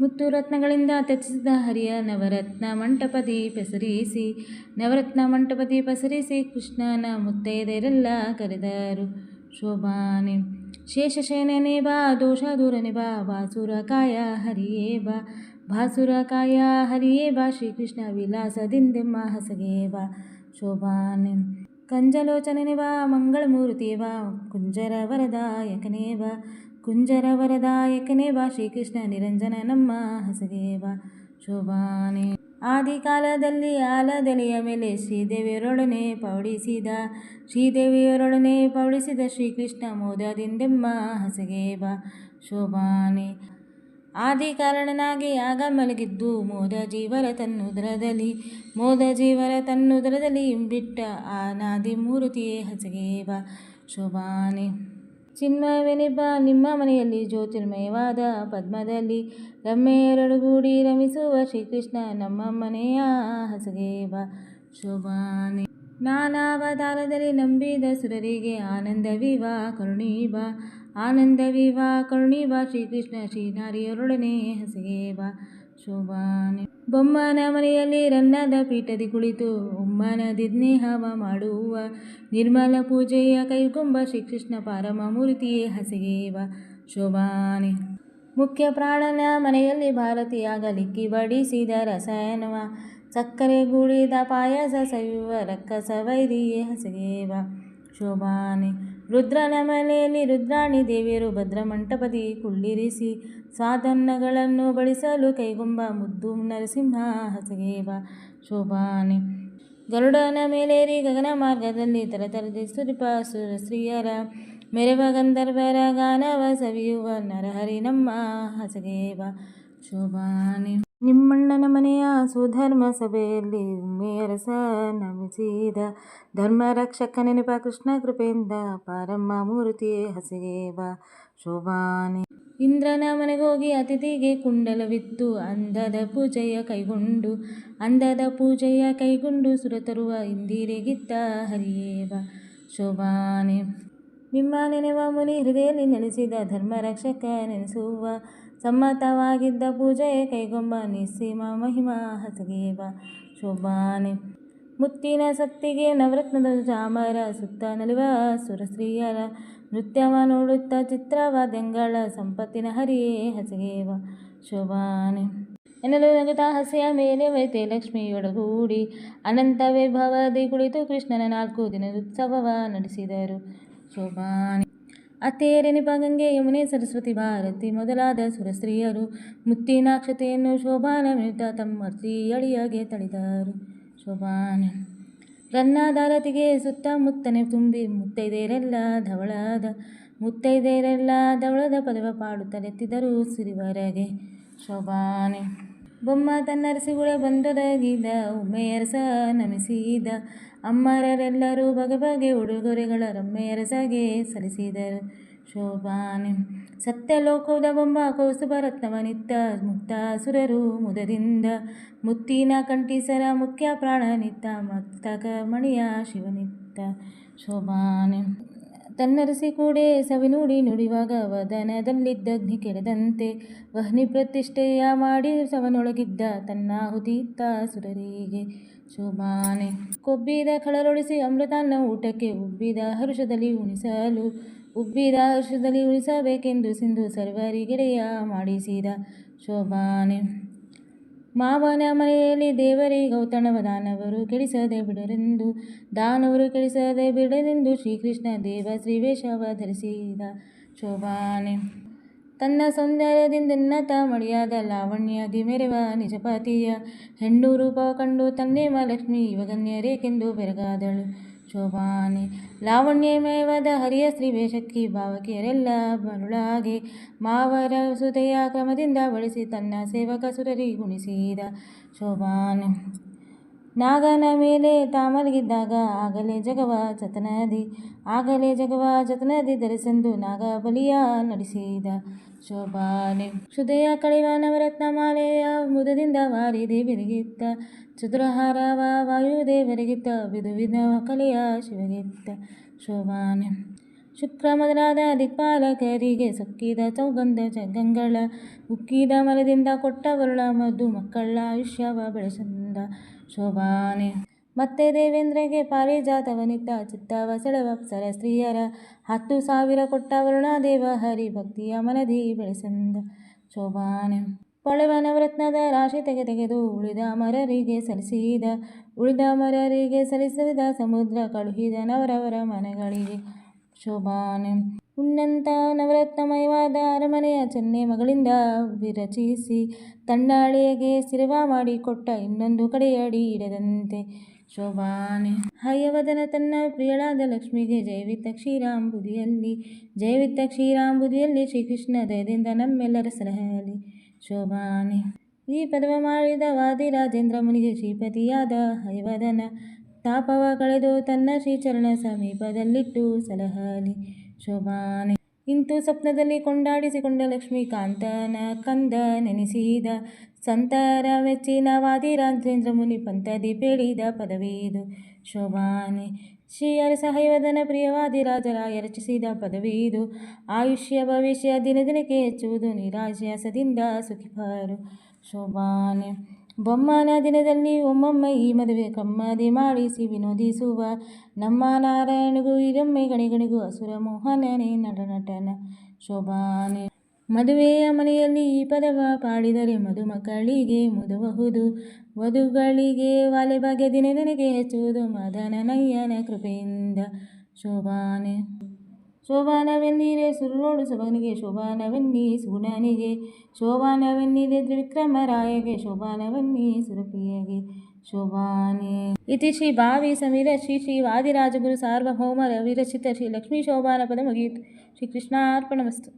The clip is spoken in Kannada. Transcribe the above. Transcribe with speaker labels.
Speaker 1: ಮುತ್ತು ರತ್ನಗಳಿಂದ ಹರಿಯ ನವರತ್ನ ಮಂಟಪದಿ ಪಸರಿಸಿ ನವರತ್ನ ಮಂಟಪದಿ ಪಸರಿಸಿ ಕೃಷ್ಣನ ಮುತ್ತೈದೆಯರೆಲ್ಲ ಕರೆದರು. ಶೋಭಾನೆ ಶೇಷಶೇನನೆ ಬಾ, ದೋಷ ದೂರನೆ ಬಾ, ಬಾಸುರ ಕಾಯ ಹರಿಯೇ ಬಾ ಭಾಸುರ ಕಾಯ ಹರಿಯೇ ಬಾ, ಶ್ರೀಕೃಷ್ಣ ವಿಲಾಸದಿಂದೆಮ್ಮ ಹಸಗೇ ಬಾ. ಶೋಭಾನೆ ಕಂಜಲೋಚನನೆ ಬಾ ಮಂಗಳಮೂರ್ತಿ ಬಾ, ಕುಂಜರ ವರದಾಯಕನೇ ಬಾ ಕುಂಜರ ವರದಾಯಕನೇ ಬಾ. ಶ್ರೀಕೃಷ್ಣ ನಿರಂಜನ ನಮ್ಮ ಹಸಗೆ ಬಾ. ಶೋಭಾನೆ. ಆದಿಕಾಲದಲ್ಲಿ ಆಲದೆಲೆಯ ಮೇಲೆ ಶ್ರೀದೇವಿಯರೊಡನೆ ಪೌಡಿಸಿದ ಶ್ರೀದೇವಿಯರೊಡನೆ ಪೌಡಿಸಿದ ಶ್ರೀಕೃಷ್ಣ ಮೋದದಿಂದೆಮ್ಮ ಹಸಗೆ ಬಾ. ಶೋಭಾನೆ. ಆದಿ ಕಾರಣನಾಗಿ ಆಗ ಮಲಗಿದ್ದು ಮೋದ ಜೀವರ ತನ್ನುದರದಲ್ಲಿ, ಮೋದ ಜೀವರ ತನ್ನುದರದಲ್ಲಿ ಇಂಬಿಟ್ಟ ಆನಾದಿ ಮೂರ್ತಿಯೇ ಹಸಗೆ ಬಾ. ಶೋಭಾನೆ. ಚಿನ್ಮಯವೆನಿಬ್ಬ ನಿಮ್ಮ ಮನೆಯಲ್ಲಿ ಜ್ಯೋತಿರ್ಮಯವಾದ ಪದ್ಮದಲ್ಲಿ ರಮ್ಮೆಯರೊಡಗೂಡಿ ರಮಿಸುವ ಶ್ರೀಕೃಷ್ಣ, ನಮ್ಮ ಮನೆಯ ಹಸಗೆ ಬಾ, ಶೋಭಾನೆ. ನಾನಾವತಾರದಲ್ಲಿ ನಂಬಿದ ಸುರರಿಗೆ ಆನಂದವಿವಾ ಆನಂದ ಆನಂದವಿವಾ ಕರುಣೀವ ಶ್ರೀಕೃಷ್ಣ ಶ್ರೀನಾರಿಯರೊಡನೆ ಹಸಗೇವ ಶೋಭಾನೆ. ಬೊಮ್ಮನ ಮನೆಯಲ್ಲಿ ರನ್ನದ ಪೀಠದಿ ಕುಳಿತು ಉಮ್ಮನ ಸ್ನೇಹವ ಮಾಡುವ ನಿರ್ಮಲ ಪೂಜೆಯ ಕೈಗುಂಬ ಶ್ರೀಕೃಷ್ಣ ಪಾರಮ ಮೂರ್ತಿಯೇ ಹಸಿಗೇವ. ಶೋಭಾನೆ. ಮುಖ್ಯ ಪ್ರಾಣನ ಮನೆಯಲ್ಲಿ ಭಾರತಿಯಾಗಲಿಕ್ಕಿ ಬಡಿಸಿದ ರಸಾಯನವ. ಸಕ್ಕರೆ ಗೂಡಿದ ಪಾಯಸ ಸವಿಯುವ ರಕ್ಕಸ ವೈರಿಯೇ ಹಸಿಗೇವ. ಶೋಭಾನೆ. ರುದ್ರನ ಮನೆಯಲ್ಲಿ ರುದ್ರಾಣಿ ದೇವಿಯರು ಭದ್ರಮಂಟಪದಿ ಕುಳ್ಳಿರಿಸಿ ಸ್ವಾದನ್ನಗಳನ್ನು ಬಡಿಸಲು ಕೈಗೊಂಬ ಮುದ್ದು ನರಸಿಂಹ ಹಸಗೆ ಬಾ ಶೋಭಾನೆ. ಗರುಡನ ಮೇಲೇರಿ ಗಗನ ಮಾರ್ಗದಲ್ಲಿ ತರತರದಿ ಸುರಿಪ ಸುರಸ್ತ್ರೀಯರ ಮೆರವ ಗಂಧರ್ವರ ಗಾನವ ಸವಿಯುವ ನರಹರಿ ನಮ್ಮ ಹಸಗೆ ಬಾ ಶೋಭಾನೆ. ನಿಮ್ಮಣ್ಣನ ಮನೆಯ ಸುಧರ್ಮ ಸಭೆಯಲ್ಲಿ ಮೇರಸ ನಮಿಸಿದ ಧರ್ಮ ರಕ್ಷಕ ನೆನಪ ಕೃಷ್ಣ ಕೃಪೆಯಿಂದ ಪಾರಮ್ಮ ಮೂರ್ತಿಯೇ ಹಸಗೆ ಶೋಭಾನೆ. ಇಂದ್ರನ ಮನೆಗೋಗಿ ಅತಿಥಿಗೆ ಕುಂಡಲವಿತ್ತು. ಅಂದದ ಪೂಜೆಯ ಕೈಗೊಂಡು, ಅಂದದ ಪೂಜೆಯ ಕೈಗೊಂಡು ಸುರತರುವ ಇಂದಿರೆಗಿತ್ತ ಹರಿಯೇವ ಶೋಭಾನೆ. ನಿಮ್ಮ ನೆನೆವ ಮುನಿ ಹೃದಯದಲ್ಲಿ ನೆಲೆಸಿದ ಧರ್ಮ ರಕ್ಷಕ ನೆನೆಸುವ ಸಮ್ಮತವಾಗಿದ್ದ ಪೂಜೆಯ ಕೈಗೊಂಬ, ನಿಸ್ಸೀಮ ಮಹಿಮಾ ಹಸಗೇವ, ಶೋಭಾನೆ. ಮುತ್ತಿನ ಸತ್ತಿಗೆ ನವರತ್ನದ ಚಾಮರ ಸುತ್ತ ನಲಿವ ಸುರಸ್ತ್ರೀಯರ ನೃತ್ಯವ ನೋಡುತ್ತ ಚಿತ್ರವಾದ್ಯಂಗಳ ಸಂಪತ್ತಿನ ಹರಿಯೇ ಹಸಗೇವ, ಶೋಭಾನೆ. ಎನ್ನಲು ನಗುತ್ತಾ ಹಸೆಯ ಮೇಲೆ ವೈತೆ ಲಕ್ಷ್ಮಿಯೊಡಗೂಡಿ ಅನಂತ ವೈಭವದಿ ಕುಳಿತು ಕೃಷ್ಣನ ನಾಲ್ಕು ದಿನದ ಉತ್ಸವವ ನಡೆಸಿದರು, ಶೋಭಾನೆ. ಅತ್ತೇರೆನಿಪ ಗಂಗೆ ಯಮುನೆ ಸರಸ್ವತಿ ಭಾರತಿ ಮೊದಲಾದ ಸುರಸ್ತ್ರೀಯರು ಮುತ್ತಿನಾಕ್ಷತೆಯನ್ನು ಶೋಭಾನಮಿತ ತಮ್ಮ ಅಳಿಯಾಗೆ ತಳಿದರು. ಶೋಭಾನ. ರನ್ನಾದಾರತಿಗೆ ಸುತ್ತಮುತ್ತನೆ ತುಂಬಿ ಮುತ್ತೈದೆಯರೆಲ್ಲ ಧವಳದ ಮುತ್ತೈದೆಯರೆಲ್ಲ ಧವಳದ ಪದವ ಪಾಡುತ್ತಲೆತ್ತಿದರು ಸಿರಿವರೆಗೆ. ಶೋಭಾನೆ. ಬೊಮ್ಮ ತನ್ನರಸಿಗುಳ ಬಂದೊದಗಿದ ಉಮ್ಮೆಯರಸ ನಮಿಸಿದ. ಅಮ್ಮರರೆಲ್ಲರೂ ಬಗೆ ಬಗೆ ಉಡುಗೊರೆಗಳ ರಮ್ಮೆಯರಸಗೆ ಸಲ್ಲಿಸಿದರು. ಶೋಭಾನೆ, ಸತ್ಯಲೋಕದ ಬೊಂಬ ಕೌಸ್ತುಭ ರತ್ನವನಿತ್ತ ಮುಕ್ತಾಸುರರು ಮುದದಿಂದ. ಮುತ್ತಿನ ಕಂಠಿಸರ ಮುಖ್ಯ ಪ್ರಾಣನಿತ್ತ, ಮತ್ತಕ ಮಣಿಯ ಶಿವನಿತ್ತ. ಶೋಭಾನೆ ತನ್ನರಸಿ ಕೂಡೆ ಸವಿನುಡಿ ನುಡಿವಾಗ ವದನದಲ್ಲಿದ್ದ ಅಗ್ನಿ ಕೆಡದಂತೆ. ವಹ್ನಿ ಪ್ರತಿಷ್ಠೆಯ ಮಾಡಿ ಸವನೊಳಗಿದ್ದ ತನ್ನಾಹುತಿತ್ತ ಸುರರಿಗೆ ಶೋಭಾನೆ. ಕೊಬ್ಬಿದ ಖಳರೊಳಿಸಿ ಅಮೃತಾನ್ನ ಊಟಕ್ಕೆ ಉಬ್ಬಿದ ಹರುಷದಲ್ಲಿ ಉಣಿಸಲು, ಉಬ್ಬಿದ ಹರುಷದಲ್ಲಿ ಉಣಿಸಬೇಕೆಂದು ಸಿಂಧು ಸರ್ವರಿಗೆಡೆಯ ಮಾಡಿಸಿದ ಶೋಭಾನೆ. ಮಾವನ ಮನೆಯಲ್ಲಿ ದೇವರೇ ಗೌತಣವ ದಾನವರು ಕೆಡಿಸದೆ ಬಿಡರೆಂದು, ದಾನವರು ಕೆಡಿಸದೆ ಬಿಡರೆಂದು ಶ್ರೀಕೃಷ್ಣ ದೇವ ಶ್ರೀವೇಶವ ಧರಿಸಿದ ಶೋಭಾನೆ ತನ್ನ ಸೌಂದರ್ಯದಿಂದೆನ್ನತ ಮಡಿಯಾದ ಲಾವಣ್ಯ ದಿಮೆರೆವ ನಿಜಪಾತಿಯ ಹೆಣ್ಣು ರೂಪ ಕಂಡು ತನ್ನೇಮ ಲಕ್ಷ್ಮಿ ಯುವಗನ್ಯರೇಕೆಂದು ಬೆರಗಾದಳು. ಶೋಭಾನೆ. ಲಾವಣ್ಯಮೇವದ ಹರಿಯ ಶ್ರೀವೇಷಕ್ಕಿ ಭಾವಕಿಯರೆಲ್ಲ ಮರುಳಾಗಿ ಮಾವರ ಸುತೆಯ ಕ್ರಮದಿಂದ ಬಳಸಿ ತನ್ನ ಸೇವಕ ಸುರರಿ ಗುಣಿಸಿದ ಶೋಭಾನೆ. ನಾಗನ ಮೇಲೆ ತಾಮಲಗಿದ್ದಾಗ ಆಗಲೇ ಜಗವ ಚತನದಿ ಆಗಲೇ ಜಗವ ಚತನದಿ ಧರಿಸೆಂದು ನಾಗ ಬಲಿಯ ನಡೆಸಿದ ಶೋಭಾನೆ ಕ್ಷುದಯ ಕಳೆವ ನವರತ್ನ ಮಾಲೆಯ ಮುದದಿಂದ ವಾರಿ ದೇವಿರಿಗಿತ್ತ ಚತುರಹಾರವ ವಾಯುದೇವರಿಗಿತ್ತ ವಿಧು ಕಲೆಯ ಶಿವಗಿತ್ತ ಶೋಭಾನೆ ಶುಕ್ರ ಮೊದಲಾದ ದಿಕ್ಪಾಲಕರಿಗೆ ಸಕ್ಕಿದ ಚೌಗಂಧ ಜಗಂಗಳ ಉಕ್ಕಿದ ಮರದಿಂದ ಕೊಟ್ಟ ವರುಳ ಮಧು ಮಕ್ಕಳ ಆಯುಷ್ಯವ ಬೆಳೆಸಂದ ಶೋಭಾನೆ. ಮತ್ತೆ ದೇವೇಂದ್ರಗೆ ಪಾರಿಜಾತವನಿತ್ತ ಚಿತ್ತವ ಸೆಳೆವ ಅಪ್ಸರ ಸ್ತ್ರೀಯರ ಹತ್ತು ಸಾವಿರ ಕೊಟ್ಟ ವರುಣಾದೇವ ಹರಿ ಭಕ್ತಿಯ ಮನದಿ ಬೆಳೆಸಂದ ಶೋಭಾನೆ. ಪೊಳೆವ ನವರತ್ನದ ರಾಶಿ ತೆಗೆ ತೆಗೆದು ಉಳಿದ ಮರರಿಗೆ ಸಲ್ಲಿಸಿದ, ಉಳಿದ ಮರರಿಗೆ ಸಲ್ಲಿಸಿದ ಸಮುದ್ರ ಕಳುಹಿದ ನವರವರ ಮನೆಗಳಿಗೆ ಶೋಭಾನೆ. ಉನ್ನಂತ ನವರತ್ನಮಯವಾದ ಅರಮನೆಯ ಚೆನ್ನೆ ಮಗಳಿಂದ ವಿರಚಿಸಿ ತಂಡಾಳಿಗೆ ಸಿರವ ಮಾಡಿಕೊಟ್ಟ ಇನ್ನೊಂದು ಕಡೆಯಡಿ ಇಡದಂತೆ ಶೋಭಾನೆ. ಹಯವದನ ತನ್ನ ಪ್ರಿಯಳಾದ ಲಕ್ಷ್ಮಿಗೆ ಜೈವಿತ ಕ್ಷೀರಾಂಬುದಿಯಲ್ಲಿ ಜೈವಿತ ಕ್ಷೀರಾಂಬುದಿಯಲ್ಲಿ ಶ್ರೀಕೃಷ್ಣ ದಯದಿಂದ ನಮ್ಮೆಲ್ಲರ ಸಲಹಲಿ ಶೋಭಾನೆ. ಈ ಪದವ ಮಾಡಿದ ವಾದಿ ರಾಜೇಂದ್ರ ಮುನಿಗೆ ಶ್ರೀಪತಿಯಾದ ಹಯವದನ ತಾಪವ ಕಳೆದು ತನ್ನ ಶ್ರೀಚರಣ ಸಮೀಪದಲ್ಲಿಟ್ಟು ಸಲಹಲಿ. ಶೋಭಾನೆ ಇಂತು ಸ್ವಪ್ನದಲ್ಲಿ ಕೊಂಡಾಡಿಸಿಕೊಂಡ ಲಕ್ಷ್ಮೀಕಾಂತನ ಕಂದ ನೆನೆಸಿದ ಸಂತರ ಮೆಚ್ಚಿನ ವಾದಿರಾಜೇಂದ್ರ ಮುನಿ ಪಂಥದಿ ಬೇಡಿದ ಪದವಿದು ಶೋಭಾನೆ ಶ್ರೀ ಪ್ರಿಯವಾದಿ ರಾಜರಾಯ ರಚಿಸಿದ ಪದವಿದು ಆಯುಷ್ಯ, ಭವಿಷ್ಯ ದಿನ ದಿನಕ್ಕೆ ಹೆಚ್ಚುವುದು ನಿರಾಶ್ಯಾಸದಿಂದ ಸುಖಿಪರು. ಶೋಭಾನೆ ಬೊಮ್ಮನ ದಿನದಲ್ಲಿ ಒಮ್ಮೊಮ್ಮೆ ಈ ಮದುವೆ ಕಮ್ಮದಿ ಮಾಡಿಸಿ ವಿನೋದಿಸುವ. ನಮ್ಮ ನಾರಾಯಣಗೂ ಇದೊಮ್ಮೆ ಗಣಿಗಣಿಗೂ ಅಸುರ ಮೋಹನನೇ ನಟ ನಟನ ಶೋಭಾನೆ ಮದುವೆಯ ಮನೆಯಲ್ಲಿ ಈ ಪದವ ಪಾಡಿದರೆ ಮದುಮಕ್ಕಳಿಗೆ ಮುದಬಹುದು ವಧುಗಳಿಗೆ ವಾಲೆ ದಿನ ನನಗೆ ಹೆಚ್ಚುವುದು ಮದನನಯ್ಯನ ಕೃಪೆಯಿಂದ ಶೋಭಾನೆ ಶೋಭಾನವೆನ್ನೀರೆ ಸುರುಳೋಡು ಸೊಬಗನಿಗೆ ಶೋಭಾನವೆನ್ನಿ ಸುಗುಣನಿಗೆ ಶೋಭಾನವೆನ್ನಿದೆ ತ್ರಿವಿಕ್ರಮರಾಯಗೆ ಶೋಭಾನವೆನ್ನಿ ಸುರಪ್ರಿಯಗೆ ಶೋಭಾನೆ ಇತಿ ಶ್ರೀ ಭಾವಿ ಸಮೀರ ಶ್ರೀ ಶ್ರೀ ವಾದಿರಾಜಗುರು ಸಾರ್ವಭೌಮರ ವಿರಚಿತ ಶ್ರೀ ಲಕ್ಷ್ಮೀ ಶೋಭಾನ ಪದ ಮುಗಿಯಿತು ಶ್ರೀ ಕೃಷ್ಣಾರ್ಪಣಮಸ್ತು